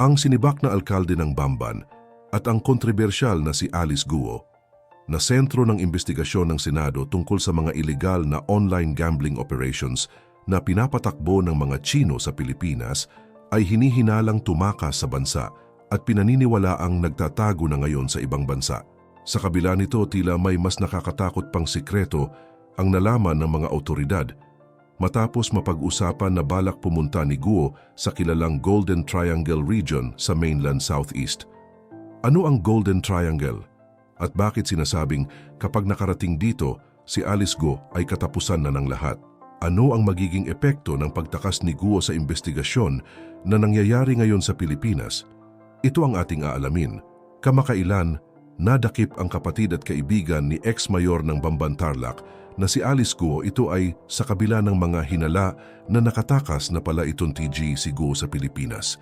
Ang sinibak na alkalde ng Bamban at ang kontrobersyal na si Alice Guo na sentro ng investigasyon ng Senado tungkol sa mga ilegal na online gambling operations na pinapatakbo ng mga Chino sa Pilipinas ay hinihinalang tumakas sa bansa at pinaniniwalaang nagtatago na ngayon sa ibang bansa. Sa kabila nito tila may mas nakakatakot pang sikreto ang nalaman ng mga otoridad matapos mapag-usapan na balak pumunta ni Guo sa kilalang Golden Triangle region sa mainland Southeast. Ano ang Golden Triangle? At bakit sinasabing kapag nakarating dito, si Alice Guo ay katapusan na ng lahat? Ano ang magiging epekto ng pagtakas ni Guo sa investigasyon na nangyayari ngayon sa Pilipinas? Ito ang ating aalamin. Kamakailan, nadakip ang kapatid at kaibigan ni ex-mayor ng Bamban Tarlac na si Alice Guo ito ay sa kabila ng mga hinala na nakatakas na pala itong TG si Guo sa Pilipinas.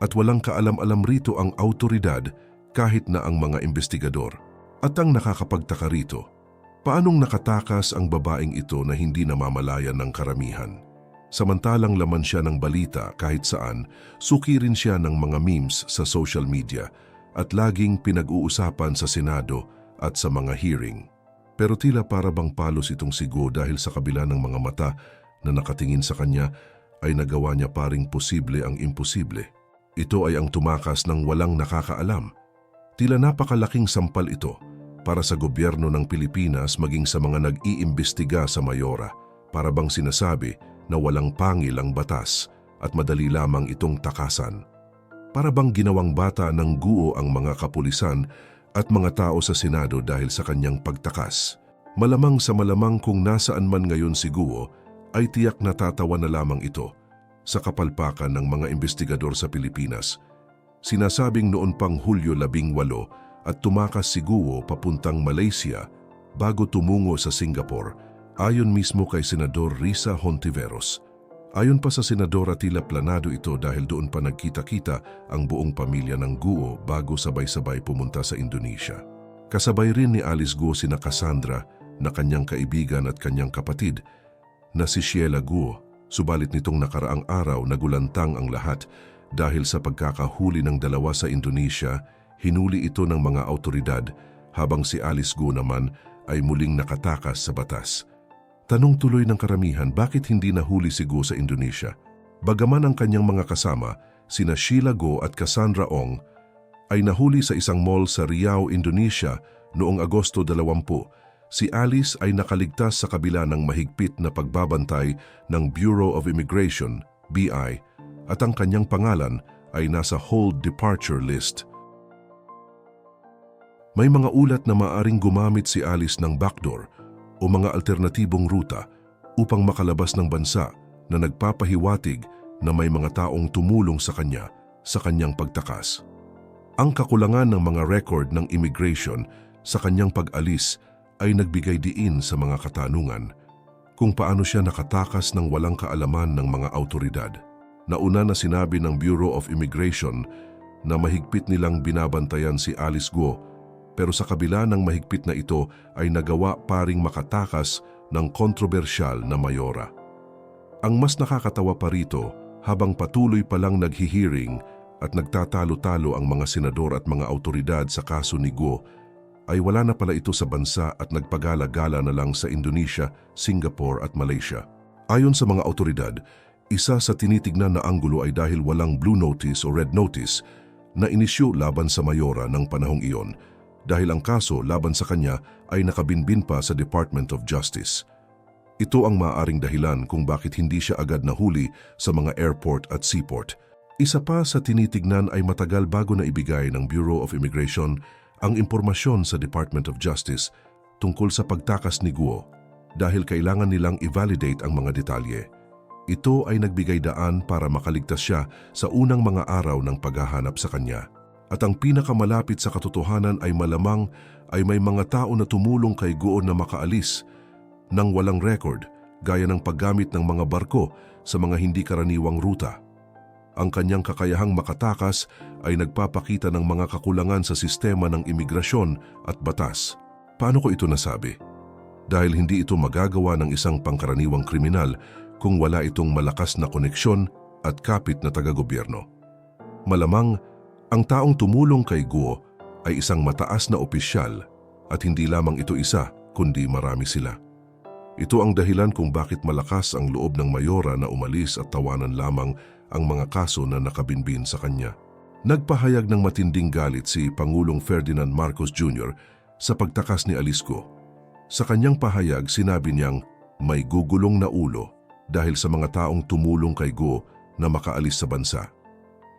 At walang kaalam-alam rito ang autoridad kahit na ang mga investigador. At ang nakakapagtaka rito, paanong nakatakas ang babaeng ito na hindi namamalayan ng karamihan? Samantalang laman siya ng balita kahit saan, suki rin siya ng mga memes sa social media at laging pinag-uusapan sa Senado at sa mga hearing. Pero tila para bang palos itong sigo dahil sa kabila ng mga mata na nakatingin sa kanya ay nagawa niya paring posible ang imposible. Ito ay ang tumakas ng walang nakakaalam. Tila napakalaking sampal ito para sa gobyerno ng Pilipinas maging sa mga nag-iimbestiga sa Mayora para bang sinasabi na walang pangil ang batas at madali lamang itong takasan. Para bang ginawang bata ng guo ang mga kapulisan at mga tao sa Senado dahil sa kanyang pagtakas. Malamang sa malamang kung nasaan man ngayon si Guo, ay tiyak natatawa na lamang ito sa kapalpakan ng mga investigador sa Pilipinas. Sinasabing noon pang Hulyo 18 at tumakas si Guo papuntang Malaysia bago tumungo sa Singapore ayon mismo kay Senador Risa Hontiveros. Ayon pa sa Senadora tila planado ito dahil doon pa nagkita-kita ang buong pamilya ng Guo bago sabay-sabay pumunta sa Indonesia. Kasabay rin ni Alice Guo sina Cassandra na kanyang kaibigan at kanyang kapatid na si Sheila Guo. Subalit nitong nakaraang araw nagulantang ang lahat dahil sa pagkakahuli ng dalawa sa Indonesia, hinuli ito ng mga autoridad habang si Alice Guo naman ay muling nakatakas sa batas. Tanong tuloy ng karamihan bakit hindi nahuli si Go sa Indonesia. Bagaman ang kanyang mga kasama, sina Sheila Go at Cassandra Ong, ay nahuli sa isang mall sa Riau, Indonesia noong Agosto 20, si Alice ay nakaligtas sa kabila ng mahigpit na pagbabantay ng Bureau of Immigration, BI, at ang kanyang pangalan ay nasa hold departure list. May mga ulat na maaring gumamit si Alice ng backdoor o mga alternatibong ruta upang makalabas ng bansa na nagpapahiwatig na may mga taong tumulong sa kanya sa kanyang pagtakas. Ang kakulangan ng mga record ng immigration sa kanyang pag-alis ay nagbigay diin sa mga katanungan kung paano siya nakatakas ng walang kaalaman ng mga autoridad. Nauna na sinabi ng Bureau of Immigration na mahigpit nilang binabantayan si Alice Guo pero sa kabila ng mahigpit na ito ay nagawa paring makatakas ng kontrobersyal na mayora. Ang mas nakakatawa pa rito, habang patuloy palang naghihearing at nagtatalo-talo ang mga senador at mga autoridad sa kaso ni Guo, ay wala na pala ito sa bansa at nagpagala-gala na lang sa Indonesia, Singapore at Malaysia. Ayon sa mga autoridad, isa sa tinitignan na anggulo ay dahil walang blue notice o red notice na inisyo laban sa mayora ng panahong iyon dahil ang kaso laban sa kanya ay nakabinbin pa sa Department of Justice. Ito ang maaring dahilan kung bakit hindi siya agad nahuli sa mga airport at seaport. Isa pa sa tinitignan ay matagal bago na ibigay ng Bureau of Immigration ang impormasyon sa Department of Justice tungkol sa pagtakas ni Guo dahil kailangan nilang i-validate ang mga detalye. Ito ay nagbigay daan para makaligtas siya sa unang mga araw ng paghahanap sa kanya at ang pinakamalapit sa katotohanan ay malamang ay may mga tao na tumulong kay Goon na makaalis nang walang record gaya ng paggamit ng mga barko sa mga hindi karaniwang ruta. Ang kanyang kakayahang makatakas ay nagpapakita ng mga kakulangan sa sistema ng imigrasyon at batas. Paano ko ito nasabi? Dahil hindi ito magagawa ng isang pangkaraniwang kriminal kung wala itong malakas na koneksyon at kapit na taga-gobyerno. Malamang, ang taong tumulong kay Guo ay isang mataas na opisyal at hindi lamang ito isa, kundi marami sila. Ito ang dahilan kung bakit malakas ang loob ng mayora na umalis at tawanan lamang ang mga kaso na nakabinbin sa kanya. Nagpahayag ng matinding galit si Pangulong Ferdinand Marcos Jr. sa pagtakas ni Alisco. Sa kanyang pahayag, sinabi niyang may gugulong na ulo dahil sa mga taong tumulong kay Go na makaalis sa bansa.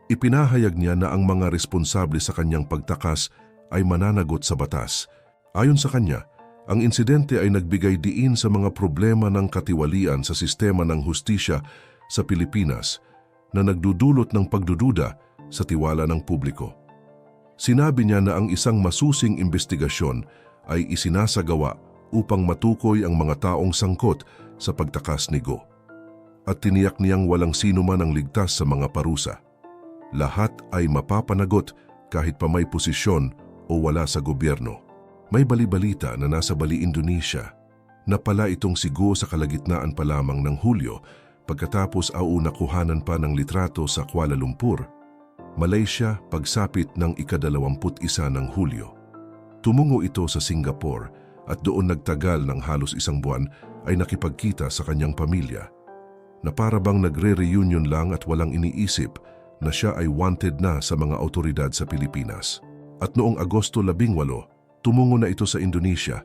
Ipinahayag niya na ang mga responsable sa kanyang pagtakas ay mananagot sa batas. Ayon sa kanya, ang insidente ay nagbigay diin sa mga problema ng katiwalian sa sistema ng hustisya sa Pilipinas na nagdudulot ng pagdududa sa tiwala ng publiko. Sinabi niya na ang isang masusing investigasyon ay isinasagawa upang matukoy ang mga taong sangkot sa pagtakas ni Go. At tiniyak niyang walang sino man ang ligtas sa mga parusa. Lahat ay mapapanagot kahit pa may posisyon o wala sa gobyerno. May balibalita na nasa Bali, Indonesia na pala itong si Go sa kalagitnaan pa lamang ng Hulyo pagkatapos auna kuhanan pa ng litrato sa Kuala Lumpur. Malaysia pagsapit ng ikadalawamput isa ng Hulyo. Tumungo ito sa Singapore at doon nagtagal ng halos isang buwan ay nakipagkita sa kanyang pamilya na para bang nagre-reunion lang at walang iniisip na siya ay wanted na sa mga autoridad sa Pilipinas. At noong Agosto 18, tumungo na ito sa Indonesia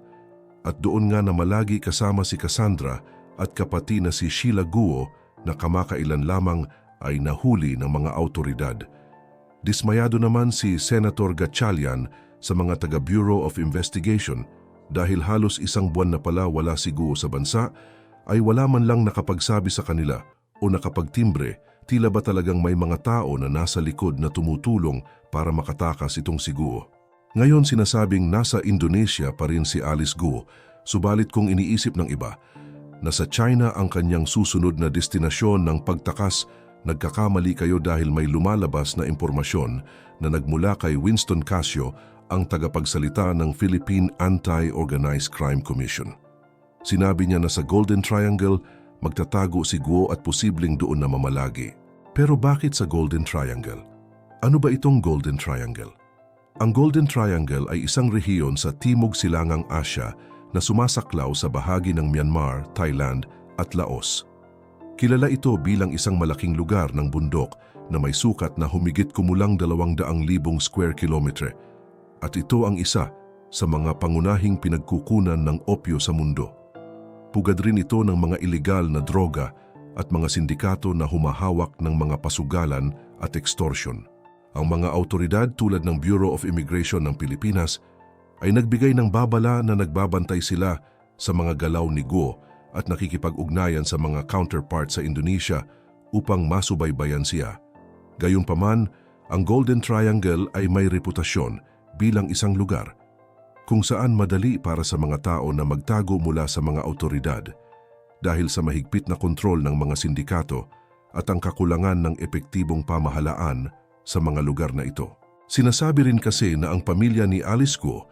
at doon nga na malagi kasama si Cassandra at kapati na si Sheila Guo na kamakailan lamang ay nahuli ng mga autoridad. Dismayado naman si Senator Gatchalian sa mga taga Bureau of Investigation dahil halos isang buwan na pala wala si Guo sa bansa ay wala man lang nakapagsabi sa kanila o nakapagtimbre tila ba talagang may mga tao na nasa likod na tumutulong para makatakas itong si Guo. Ngayon sinasabing nasa Indonesia pa rin si Alice Guo, subalit kung iniisip ng iba, na sa China ang kanyang susunod na destinasyon ng pagtakas, nagkakamali kayo dahil may lumalabas na impormasyon na nagmula kay Winston Casio, ang tagapagsalita ng Philippine Anti-Organized Crime Commission. Sinabi niya na sa Golden Triangle, magtatago si Guo at posibleng doon na mamalagi. Pero bakit sa Golden Triangle? Ano ba itong Golden Triangle? Ang Golden Triangle ay isang rehiyon sa Timog Silangang Asya na sumasaklaw sa bahagi ng Myanmar, Thailand at Laos. Kilala ito bilang isang malaking lugar ng bundok na may sukat na humigit kumulang 200,000 square kilometre at ito ang isa sa mga pangunahing pinagkukunan ng opyo sa mundo. Pugad rin ito ng mga ilegal na droga at mga sindikato na humahawak ng mga pasugalan at extortion. Ang mga autoridad tulad ng Bureau of Immigration ng Pilipinas ay nagbigay ng babala na nagbabantay sila sa mga galaw ni Guo at nakikipag-ugnayan sa mga counterpart sa Indonesia upang masubaybayan siya. Gayunpaman, ang Golden Triangle ay may reputasyon bilang isang lugar kung saan madali para sa mga tao na magtago mula sa mga autoridad dahil sa mahigpit na kontrol ng mga sindikato at ang kakulangan ng epektibong pamahalaan sa mga lugar na ito. Sinasabi rin kasi na ang pamilya ni Alice Guo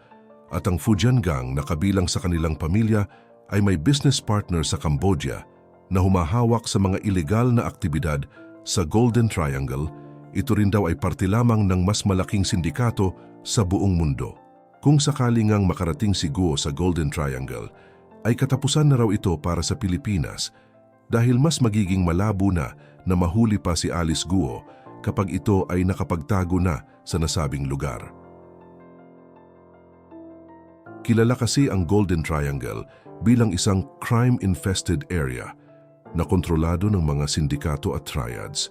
at ang Fujian Gang na kabilang sa kanilang pamilya ay may business partner sa Cambodia na humahawak sa mga ilegal na aktibidad sa Golden Triangle, ito rin daw ay parte lamang ng mas malaking sindikato sa buong mundo. Kung sakali ngang makarating si Guo sa Golden Triangle, ay katapusan na raw ito para sa Pilipinas dahil mas magiging malabo na na mahuli pa si Alice Guo kapag ito ay nakapagtago na sa nasabing lugar. Kilala kasi ang Golden Triangle bilang isang crime-infested area na kontrolado ng mga sindikato at triads.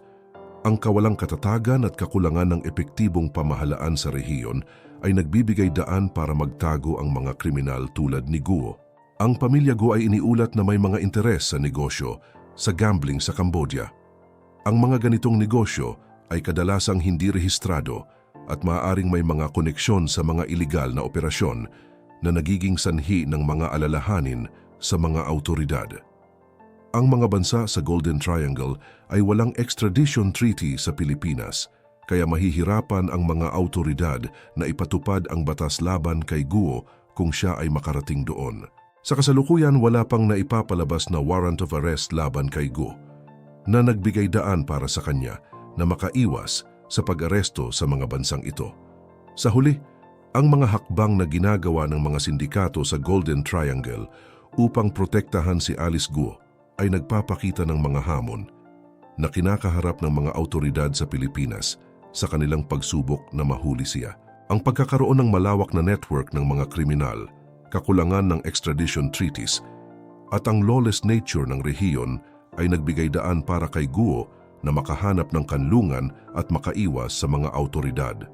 Ang kawalang katatagan at kakulangan ng epektibong pamahalaan sa rehiyon ay nagbibigay daan para magtago ang mga kriminal tulad ni Guo. Ang pamilya Guo ay iniulat na may mga interes sa negosyo sa gambling sa Cambodia. Ang mga ganitong negosyo ay kadalasang hindi rehistrado at maaaring may mga koneksyon sa mga ilegal na operasyon na nagiging sanhi ng mga alalahanin sa mga autoridad. Ang mga bansa sa Golden Triangle ay walang extradition treaty sa Pilipinas, kaya mahihirapan ang mga autoridad na ipatupad ang batas laban kay Guo kung siya ay makarating doon. Sa kasalukuyan, wala pang naipapalabas na warrant of arrest laban kay Guo na nagbigay daan para sa kanya na makaiwas sa pag-aresto sa mga bansang ito. Sa huli, ang mga hakbang na ginagawa ng mga sindikato sa Golden Triangle upang protektahan si Alice Guo ay nagpapakita ng mga hamon na kinakaharap ng mga autoridad sa Pilipinas sa kanilang pagsubok na mahuli siya. Ang pagkakaroon ng malawak na network ng mga kriminal, kakulangan ng extradition treaties, at ang lawless nature ng rehiyon ay nagbigay daan para kay Guo na makahanap ng kanlungan at makaiwas sa mga autoridad.